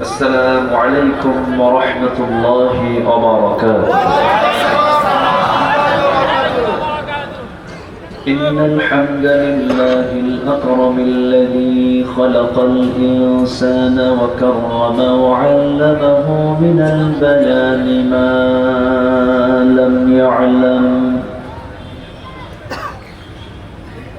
السلام عليكم ورحمة الله وبركاته. إن الحمد لله الأكرم الذي خلق الإنسان وكرم وعلمه من البيان ما لم يعلم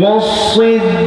والصديقين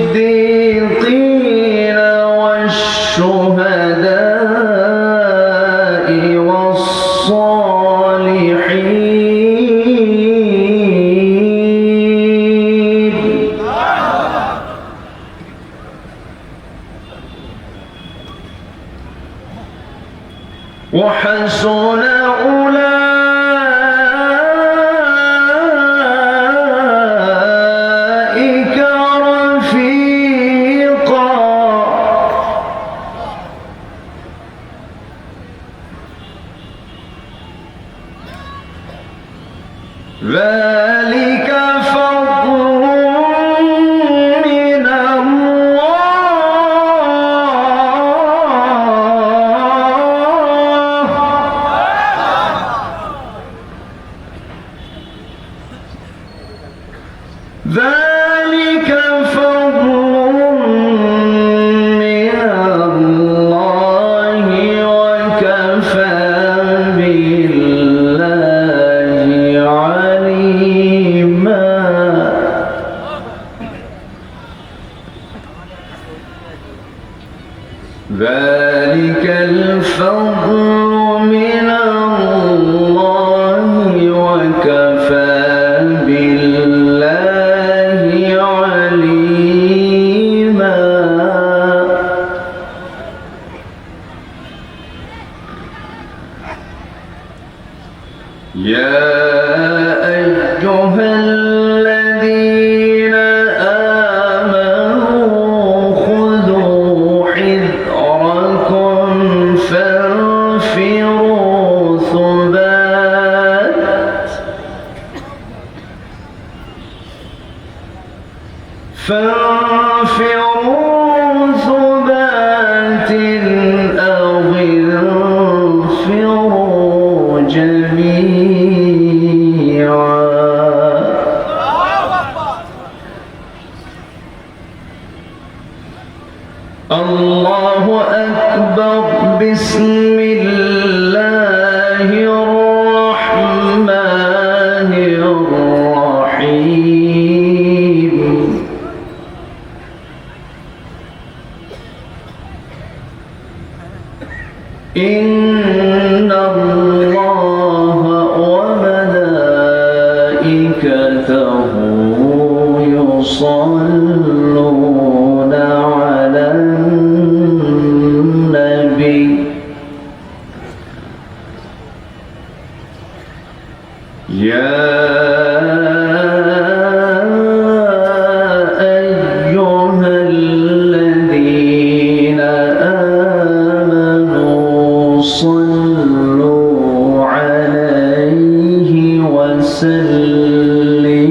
ذلك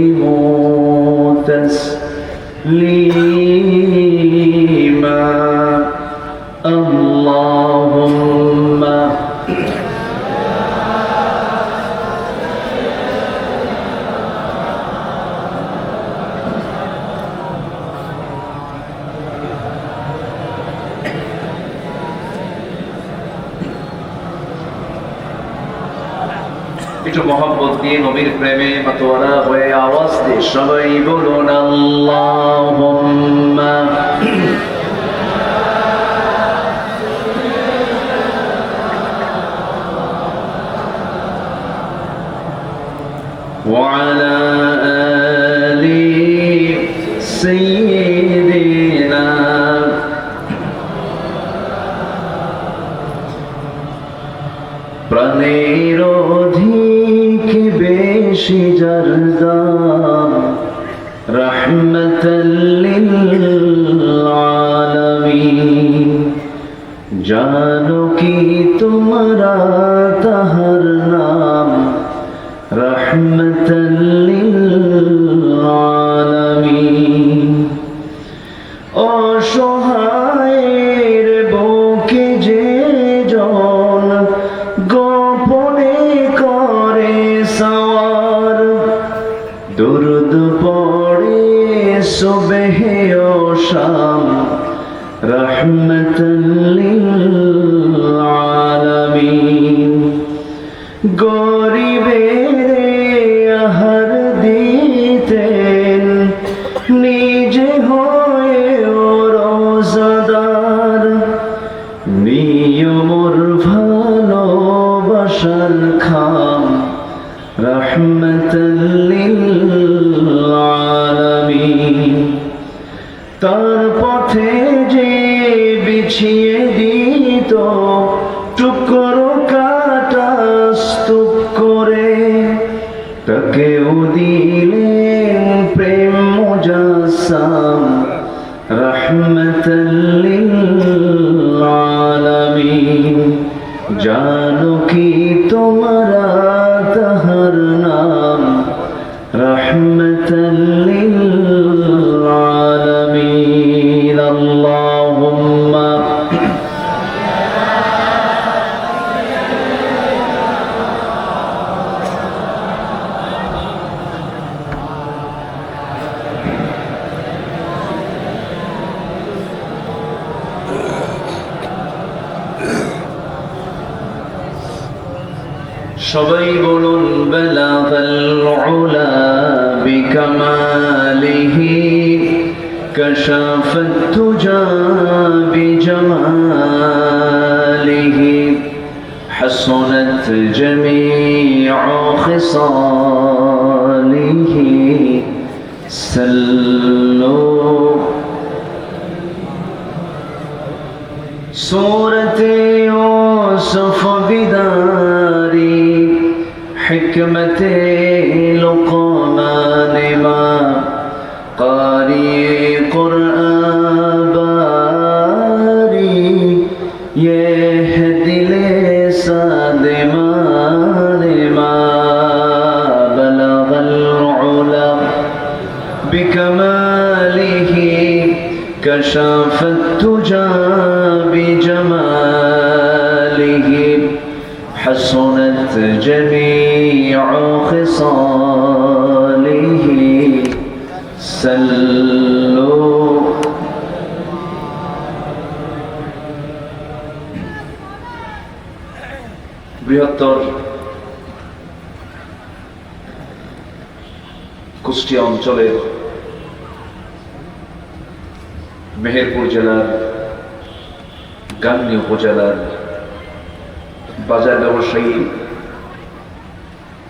وسلموا تسليما salvo. জানো কি তোমরা তাহার নাম? রহমতল্লিল go তাকেও দিলেন প্রেম মুজাসাম রহমতুল্লিল আলামিন। জানো কি তোমরা সবাই বলুন বেলাগাল উলা বিকামালিহি كشف التجى بجماله حسنت جميع خصاله سلوا صورة يوسف بداري حكمة لقمان ما قاري قرآن باري يهدي لسان ما بلغ العلا بكماله كشف التجى بجماله حسنت جميع خصاله سلوا বৃহত্তর কুষ্টিয়া অঞ্চলের মেহেরপুর জেলার গান্ধী উপজেলার বাজার ব্যবসায়ী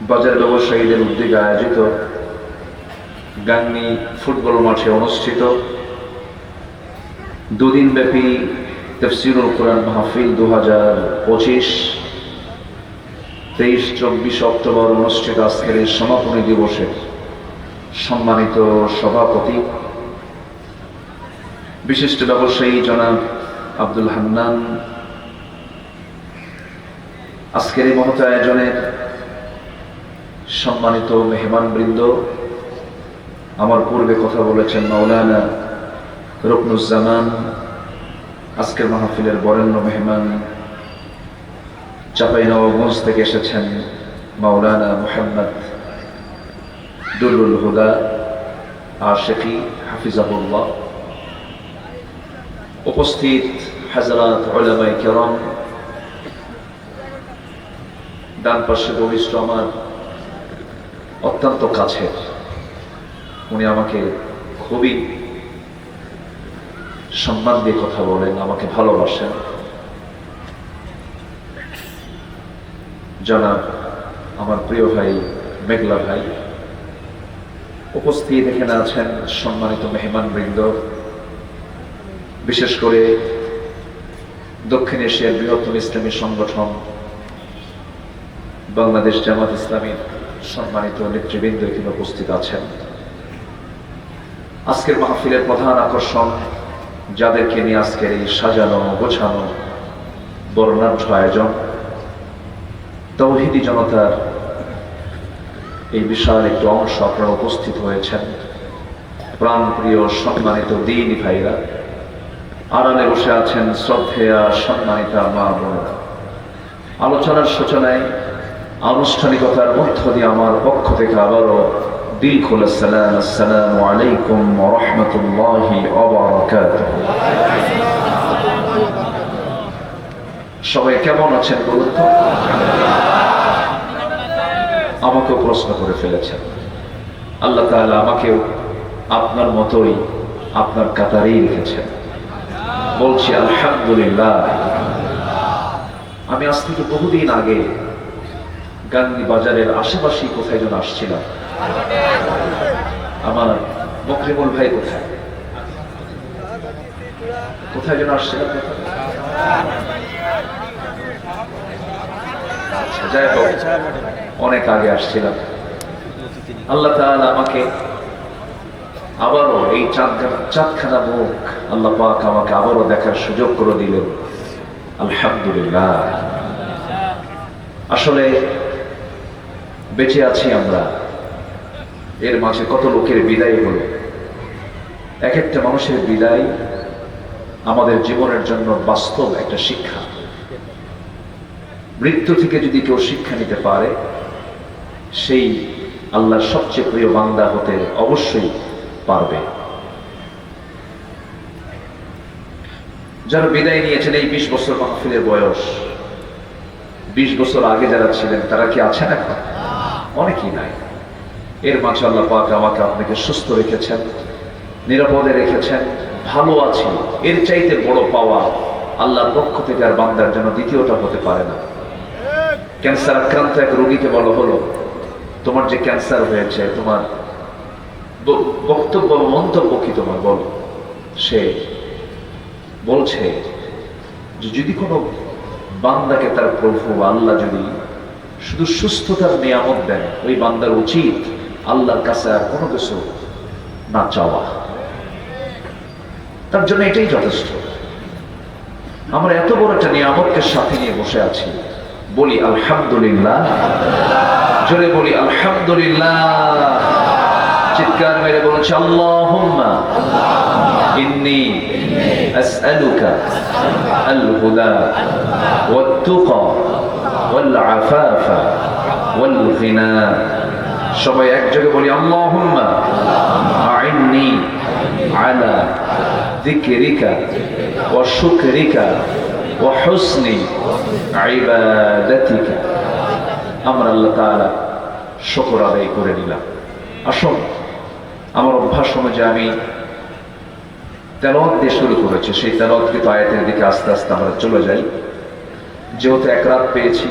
বাজার ব্যবসায়ীদের উদ্যোগে আয়োজিত গাংনী ফুটবল মাঠে অনুষ্ঠিত। দুদিন ব্যাপী তফসিরুল কোরআন মাহফিল দু হাজার পঁচিশ। তেইশ, চব্বিশ অক্টোবর অনুষ্ঠিত আজকের এই সমাপনী দিবসে সম্মানিত সভাপতি, বিশিষ্ট ব্যবসায়ী জনাব আব্দুল হান্নান। আজকের এই মহত আয়োজনের সম্মানিত মেহমানবৃন্দ আমার পূর্বে কথা বলেছেন মাওলানা রুকনুজ্জামান, আজকের মাহফিলের বরেণ্য মেহমান চাপাই নবগঞ্জ থেকে এসেছেন মাওলানা মোহাম্মদ দুরুল হুদা আশেফি হাফিজাহুল্লাহ। উপস্থিত হাজরাত ওলামাই কেরম, ডান পাশে বরিষ্ঠ আমার অত্যন্ত কাছের। উনি আমাকে খুবই সম্মান দিয়ে কথা বলেন, আমাকে ভালোবাসেন। জনাব, আমার প্রিয় ভাই মেঘলা ভাই, উপস্থিত এখানে আছেন সম্মানিত মেহমান বৃন্দ। বিশেষ করে দক্ষিণ এশিয়ার বৃহত্তম ইসলামী সংগঠন, বাংলাদেশ জামাত ইসলামীর সম্মানিত নেতৃবৃন্দ এখানে উপস্থিত আছেন। আজকের মাহফিলের প্রধান আকর্ষণ যাদেরকে নিয়ে আজকের এই সাজানো, গোছানো, বর্ণাঢ্য আয়োজন, তৌহিদি জনতার এই বিশাল একটি অংশ আপনারা উপস্থিত হয়েছেন। প্রাণপ্রিয়, সম্মানিত দিনী ভাইরা, আড়ালে বসে আছেন শ্রদ্ধেয়া, সম্মানিতা মা বোনেরা। আলোচনার সূচনায় আনুষ্ঠানিকতার মধ্য দিয়ে আমার পক্ষ থেকে আবারও দিল সালাম, আসসালামু আলাইকুম রহমতুল্লাহি সবাই কেমন আছেন আমাকেও প্রশ্ন করে ফেলেছেন। আল্লাহ তাআলা আমাকেও আপনার মতোই আপনার কাতারেই রেখেছেন। বলছি, আলহামদুলিল্লাহ। আমি আজ থেকে বহুদিন আগে গান্ধী বাজারের আশেপাশেই কোথায় যেন আসছিলাম। আমার মকরিমুল ভাই কোথায়? কোথায় যেন আসছিলাম? আচ্ছা অনেক আগে আসছিলাম। আল্লাহ আমাকে আবারও এই চাঁদখানা চাঁদখানা মুখ আল্লাহ পাক আমাকে আবারও দেখার সুযোগ করে দিলেন। আলহামদুলিল্লাহ। আসলে বেঁচে আছি আমরা। এর মাঝে কত লোকের বিদায় হলো? এক একটা মানুষের বিদায় আমাদের জীবনের জন্য বাস্তব একটা শিক্ষা। মৃত্যু থেকে যদি কেউ শিক্ষা নিতে পারে, সেই আল্লাহর সবচেয়ে প্রিয় বান্দা হতে অবশ্যই পারবে। যারা বিদায় নিয়েছেন এই বিশ বছর মাহফিলের বয়স, বিশ বছর আগে যারা ছিলেন, তারা কি আছেন এখন? অনেকেই নাই। এর মাঝে আল্লাহ পাক আমাকে আপনাকে সুস্থ রেখেছেন, নিরাপদে রেখেছেন, ভালো আছি। এর চাইতে বড় পাওয়া আল্লাহর পক্ষ থেকে আর বান্দার জন্য দ্বিতীয়টা হতে পারে না। ক্যান্সার আক্রান্ত এক রোগীকে বলা হলো, তোমার যে ক্যান্সার হয়েছে, তোমার বক্তব্য মন্তব্য কি তোমার? বলো। সে বলছে যে, যদি কোনো বান্দাকে তার প্রভু আল্লাহ যদি শুধু সুস্থতার নিয়ামত দেন, ওই বান্দার উচিত আল্লাহর কাছে আর কোনো কিছু না চাওয়া। তার জন্য এটাই যথেষ্ট। আমরা এত বড় একটা নিয়ামতকে সাথে নিয়ে বসে আছি। বলি আলহামদুলিল্লাহ। জোরে বলি আলহামদুলিল্লাহ। চিৎকার মেরে বলছে আল্লাহুম্মা। ইন্নি ওয়াল আফাফা, ওয়াল সবাই একযোগে বলি আলা আমরা করে নিলাম। আমার অভ্যাস আমি দিয়ে শুরু সেই দিকে আস্তে আস্তে আমরা চলে যাই। যেহেতু এক রাত পেয়েছি,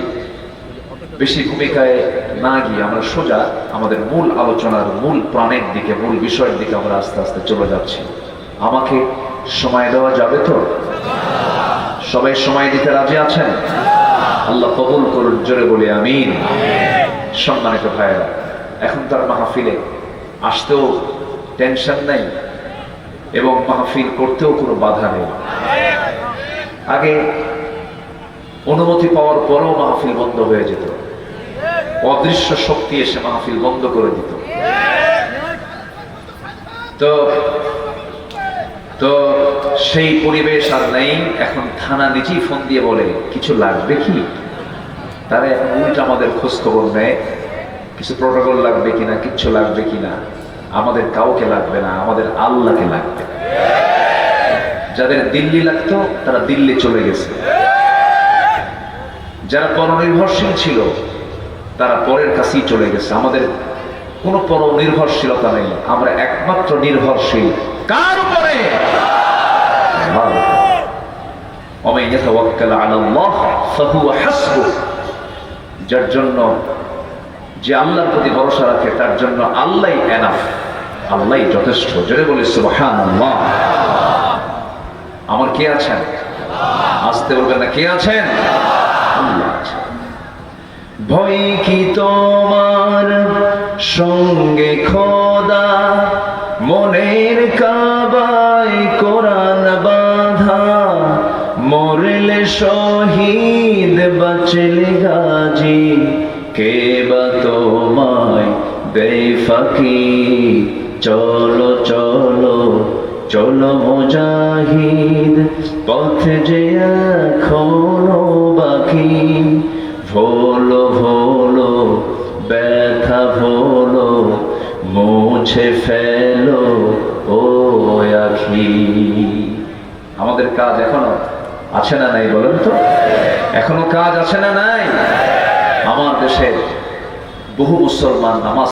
বেশি ভূমিকায় না গিয়ে আমরা সোজা আমাদের মূল আলোচনার মূল প্রাণের দিকে, মূল বিষয়ের দিকে আমরা আস্তে আস্তে চলে যাচ্ছি। আমাকে সময় দেওয়া যাবে তো? সবাই সময় দিতে রাজি আছেন? আল্লাহ কবুল করুন, জোরে বলি আমিন। সম্মানিত ভাইয়েরা, এখন তার মাহফিলে আসতেও টেনশন নাই এবং মাহফিল করতেও কোনো বাধা নেই। আগে অনুমতি পাওয়ার পরেও মাহফিল বন্ধ হয়ে যেত। অদৃশ্য শক্তি এসে মাহফিল বন্ধ করে দিত। তো তো সেই পরিবেশ আর নেই। এখন থানা নিজেই ফোন দিয়ে বলে, কিছু লাগবে কি? তারা এখন উল্টা আমাদের খোঁজ খবর নেয়। কিছু প্রোটোকল লাগবে কিনা, কিচ্ছু লাগবে কিনা? আমাদের কাউকে লাগবে না, আমাদের আল্লাহকে লাগবে। যাদের দিল্লি লাগতো, তারা দিল্লি চলে গেছে। যারা পরনির্ভরশীল ছিল, তারা পরের কাছেই চলে গেছে। আমাদের কোনো পরনির্ভরশীলতা নেই। আমরা একমাত্র নির্ভরশীল। কার উপরে? যার জন্য যে আল্লাহর প্রতি ভরসা রাখে, তার জন্য আল্লাহ আল্লাহ যথেষ্ট। জোরে বলি আমার কে আছেন? আসতে বলবেন না, কে আছেন? ভয় কি তোমার? সঙ্গে খোদা, মনের কাবায় কোরআন বাঁধা, মরলে শহীদ বাঁচলে গাজী। কে বা তোমায় বেফাকি চলো চলো চলো মুজাহিদ, পথ যে এখনও বাকি। ভোলো ভোলো ব্যথা ভোলো মুছে ফেলো, ও আখি। আমাদের কাজ এখনও আছে না নাই বলেন তো? এখনও কাজ আছে না নাই? আমার দেশে বহু মুসলমান নামাজ